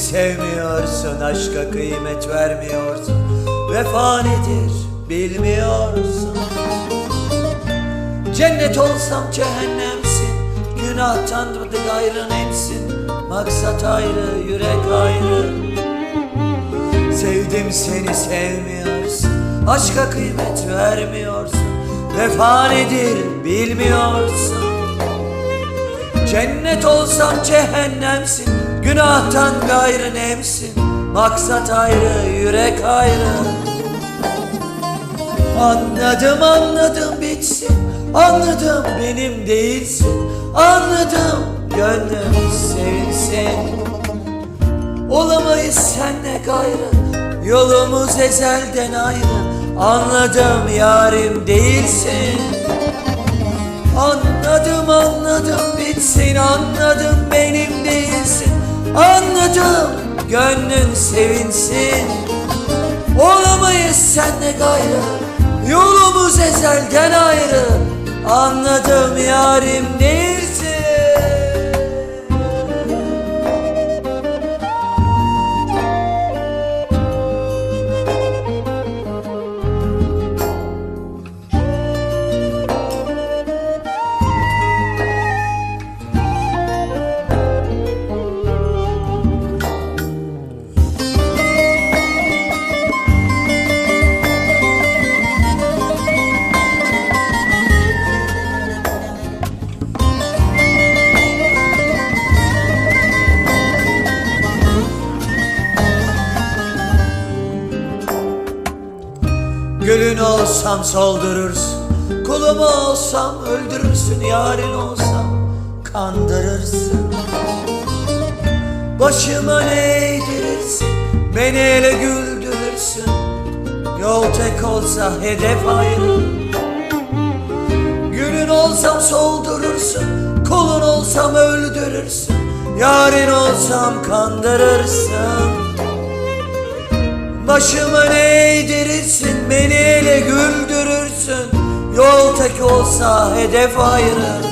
sevmiyorsun Aşka kıymet vermiyorsun. Vefa nedir bilmiyorsun. Cennet olsam cehennemsin Günahtan gayrı nemsin Maksat ayrı yürek ayrı. Sevdim seni sevmiyorsun Aşka kıymet vermiyorsun. Vefa nedir bilmiyorsun. Cennet olsam cehennemsin Günahtan gayrı nemsin Maksat ayrı yürek ayrı. Anladım anladım bitsin. Anladım benim değilsin. Anladım gönlüm sevinsin. Olamayız senle gayrı. Yolumuz ezelden ayrı. Anladım yarim değilsin. Anladım anladım bitsin. Anladım benim değilsin Anladım gönlün sevinsin. Olamayız senle gayrı Yolumuz ezelden ayrı. Anladım yarim değilsin Gülün olsam soldurursun Kulum olsam öldürürsün Yarın olsam kandırırsın. Başıma ne eğdirirsin Beni ele güldürürsün. Yol tek olsa hedef ayrı. Gülün olsam soldurursun Kulun olsam öldürürsün. Yarın olsam kandırırsın Başıma ne eğdirirsin Beni ele güldürürsün. Yol tek olsa hedef ayrı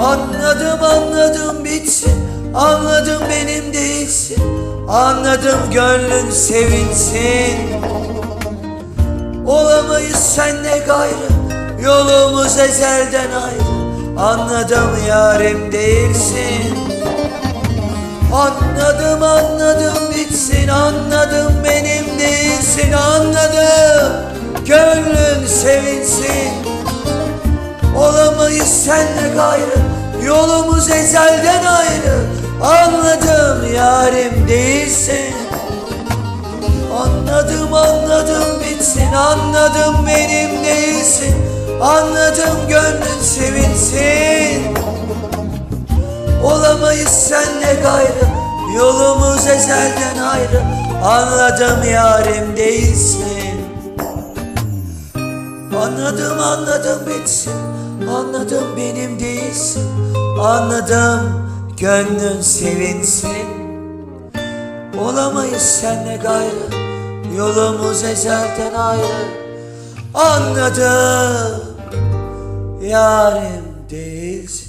Anladım anladım bitsin. Anladım benim değilsin. Anladım gönlün sevinsin. Olamayız senle gayrı Yolumuz ezelden ayrı. Anladım yarim değilsin Anladım anladım bitsin Anladım benim değilsin Anladım. Gönlün sevinsin. Olamayız senle gayrı Yolumuz ezelden ayrı. Anladım yarim değilsin. Anladım anladım bitsin Anladım benim değilsin. Anladım gönlün Olamayız senle gayrı Yolumuz ezelden ayrı. Anladım yarim değilsin. Anladım anladım bitsin. Anladım benim değilsin. Anladım gönlün sevinsin. Olamayız senle gayrı Yolumuz ezelden ayrı. Anladım Yarim değilsin